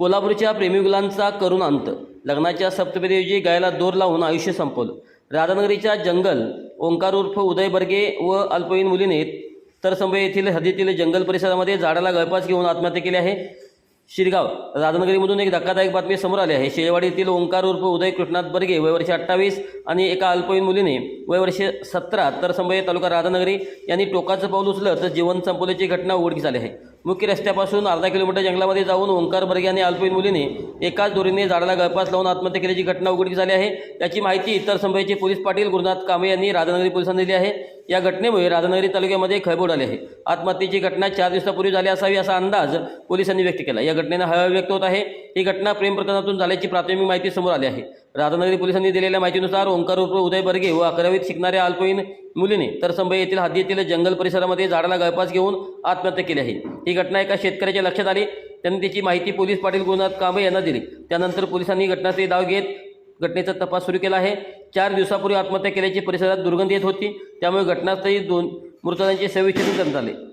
कोल्हापूरच्या प्रेमीगुलांचा करुण अंत. लग्नाच्या सप्तपदीऐवजी गायला दोर लावून आयुष्य संपवलं राधानगरीच्या जंगल ओंकार उर्फ उदय बर्गे व अल्पवयीन मुलीने तर तरसंबे येथील हद्दीतील जंगल परिसरामध्ये झाडाला गळपास घेऊन आत्महत्या केली आहे. शिरगाव राधानगरीमधून एक धक्कादायक बातमी समोर आली आहे. शेळवाडी येथील ओंकार उर्फ उदय कृष्णाथ बर्गे वयवर्षी अठ्ठावीस आणि एका अल्पवयीन मुलीने वयवर्षी सतरा तर संभय तालुका राधानगरी यांनी टोकाचं पाऊल उचलत जीवन संपवल्याची घटना उघडकीस आली आहे. मुख्य रस्त्यापासून अर्धा किलोमीटर जंगलामध्ये जाऊन ओंकार बर्गे आणि अल्पवयीन मुलीने एकाच दोरीने झाडाला गळपास लावून आत्महत्या केल्याची घटना उघडकीस आली आहे. त्याची माहिती इतर संबयचे पोलीस पाटील गुरुनाथ कांबळे यांनी राधानगरी पोलिसांना दिली आहे. या घटनेमुळे राधानगरी तालुक्यामध्ये खळबळ आली आहे. आत्महत्येची घटना चार दिवसापूर्वी झाली असावी असा अंदाज पोलिसांनी व्यक्त केला या घटनेनं हळहळ व्यक्त होत आहे. ही घटना प्रेम प्रकरणातून झाल्याची प्राथमिक माहिती समोर आली आहे. राधानगरी पोलिसांनी दिलेल्या माहितीनुसार ओंकार उर्फ उदय बर्गे व अकरावीत शिकणाऱ्या अल्पवयीन मुलीने तर संभई येथील हद्दीतील जंगल परिसरामध्ये झाडाला गळपास घेऊन आत्महत्या केली आहे. ही घटना एका शेतकऱ्याच्या लक्षात आली. त्यांनी त्याची माहिती पोलीस पाटील गुरुनाथ कांबळे यांना दिली. त्यानंतर पोलिसांनी घटनास्थळी धाव घेत घटनेचा तपास सुरू केला आहे. चार दिवसापूर्वी आत्महत्या केल्याची परिसरात दुर्गंधी येत होती. त्यामुळे घटनास्थळी दोन मृतदांचे सविच्छेदन करण्यात आले.